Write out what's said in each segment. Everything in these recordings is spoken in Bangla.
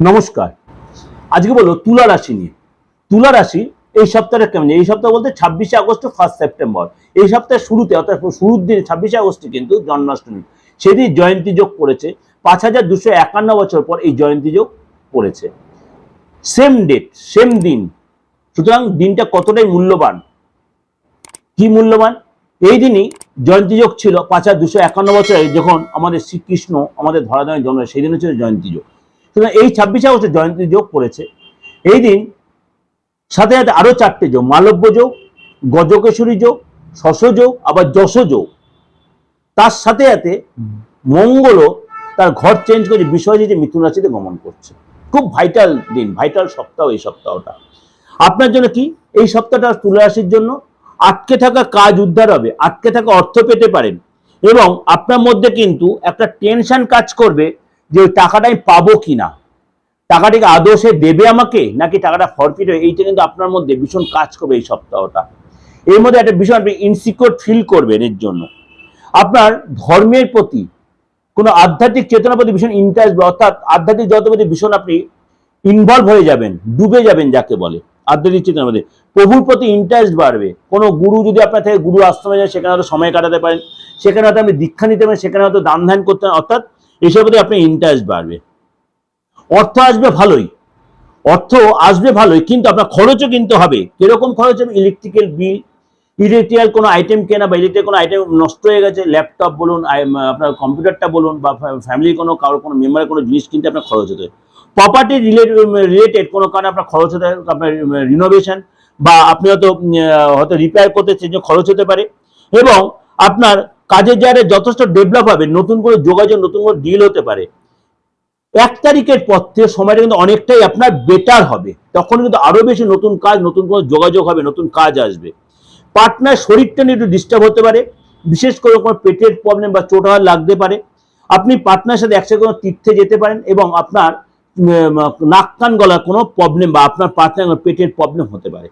নমস্কার। আজকে বলো তুলা রাশি নিয়ে। তুলা রাশি এই সপ্তাহটা কেমন? এই সপ্তাহ বলতে ছাব্বিশে আগস্ট ফার্স্ট সেপ্টেম্বর এই সপ্তাহের শুরুতে, অর্থাৎ শুরুর দিন ছাব্বিশে আগস্টে কিন্তু জন্মাষ্টমী। সেদিন জয়ন্তী যোগ পড়েছে পাঁচ হাজার দুশো একান্ন বছর পর এই জয়ন্তী যোগ পড়েছে সেম ডেট সেম দিন। সুতরাং দিনটা কতটাই মূল্যবান? কি মূল্যবান? এই দিনই জয়ন্তী যোগ ছিল পাঁচ হাজার দুশো একান্ন বছরে যখন আমাদের শ্রীকৃষ্ণ আমাদের ধরাধামে জন্ম, সেই দিন হচ্ছে জয়ন্তী যোগ। সুতরাং এই ছাব্বিশে আগস্টে জয়ন্তী যোগ পড়েছে। এই দিন সাথে সাথে আরও চারটে যোগ, মালব্য যোগ, গজকেশরী যোগ, শশ যোগ, আবার যশ যোগ। তার সাথে সাথে মঙ্গলও তার ঘর চেঞ্জ করে বিষয় যে মিথুন রাশিতে গমন করছে। খুব ভাইটাল দিন ভাইটাল সপ্তাহ এই সপ্তাহটা। আপনার জন্য কি? এই সপ্তাহটা তুলা রাশির জন্য। আটকে থাকা কাজ উদ্ধার হবে, আটকে থাকা অর্থ পেতে পারেন। এবং আপনার মধ্যে কিন্তু একটা টেনশন কাজ করবে যে ওই টাকাটা আমি পাবো কিনা? টাকাটিকে আদৌ সে দেবে আমাকে? নাকি টাকাটা ফরফিট হবে এইটা কিন্তু আপনার মধ্যে ভীষণ কাজ করবে এই সপ্তাহটা। এর মধ্যে একটা ভীষণ আপনি ইনসিকিউর ফিল করবেন এর জন্য। আপনার ধর্মের প্রতি কোনো আধ্যাত্মিক চেতনার প্রতি ভীষণ ইন্টারেস্ট অর্থাৎ আধ্যাত্মিক জগতের প্রতি ভীষণ আপনি ইনভলভ হয়ে যাবেন, ডুবে যাবেন যাকে বলে আধ্যাত্মিক চেতনার মধ্যে। প্রভুর প্রতি ইন্টারেস্ট বাড়বে। কোনো গুরু যদি আপনার থেকে গুরু আশ্রমে যায়, সেখানে হয়তো সময় কাটাতে পারেন, সেখানে হয়তো আপনি দীক্ষা নিতে পারেন, সেখানে হয়তো দান ধ্যান করতে অর্থাৎ এসবের আপনার ইন্টারেস্ট বাড়বে। অর্থ আসবে ভালোই। অর্থ আসবে ভালোই, কিন্তু আপনার খরচও কিন্তু হবে। কীরকম খরচ হবে? ইলেকট্রিক্যাল বিল ইলেকট্রিক্যাল কোনো আইটেম কেনা বা ইলেকট্রিক কোনো আইটেম নষ্ট হয়ে গেছে ল্যাপটপ বলুন আপনার কম্পিউটারটা বলুন বা ফ্যামিলির কোনো কারোর কোনো মেম্বারের কোনো জিনিস কিনতে আপনার খরচ হতে প্রপার্টি রিলেটেড কোনো কারণে আপনার খরচ হতে আপনার রিনোভেশন বা আপনি হয়তো হয়তো রিপেয়ার করতে সেই জন্য খরচ হতে পারে। এবং আপনার কাজের জায়গায় যথেষ্ট ডেভেলপ হবে, নতুন করে যোগাযোগ, নতুন করে ডিল হতে পারে। এক তারিখের পর থেকে সময়টা কিন্তু অনেকটাই আপনার বেটার হবে। তখন কিন্তু আরও বেশি নতুন কাজ, নতুন কোনো যোগাযোগ হবে, নতুন কাজ আসবে। পার্টনার শরীরটা নিয়ে একটু ডিস্টার্ব হতে পারে, বিশেষ করে কোনো পেটের প্রবলেম বা চোট হাওয়া লাগতে পারে। আপনি পার্টনার সাথে একসাথে কোনো তীর্থে যেতে পারেন এবং আপনার নাক কান গলার কোনো প্রবলেম বা আপনার পার্টনার পেটের প্রবলেম হতে পারে।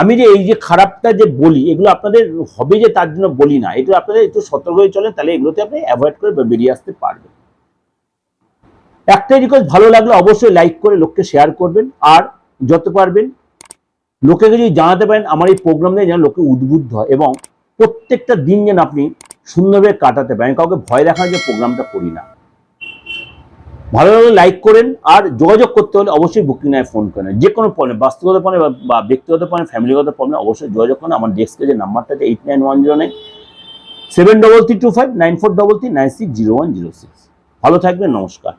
আমি যে এই যে খারাপটা যে বলি, এগুলো আপনাদের হবে যে তার জন্য বলি না, এগুলো আপনাদের একটু সতর্ক হয়ে চলেন, তাহলে এগুলোতে আপনি অ্যাভয়েড করে বেরিয়ে আসতে পারবেন। একটাই রিকোয়েস্ট ভালো লাগলে অবশ্যই লাইক করে লোককে শেয়ার করবেন, আর যত পারবেন লোকে যদি জানাতে পারেন, আমার এই প্রোগ্রাম নিয়ে যেন লোকে উদ্বুদ্ধ হয়, এবং প্রত্যেকটা দিন যেন আপনি সুন্দরভাবে কাটাতে পারেন, কাউকে ভয় দেখানোর যে প্রোগ্রামটা করি না। ভালো লাগলে লাইক করেন আর যোগাযোগ করতে হলে অবশ্যই বুকিং নাই ফোন করেন। যে কোনো প্রবলেম বাস্তবগত প্রবলেম বা ব্যক্তিগত প্রবলেম ফ্যামিলিগত প্রবলেম অবশ্যই যোগাযোগ করেন। আমার ডেস্কের যে নাম্বারটা আছে eight nine one zero nine seven double three two five nine four double three nine six zero one zero six ভালো থাকবেন, নমস্কার।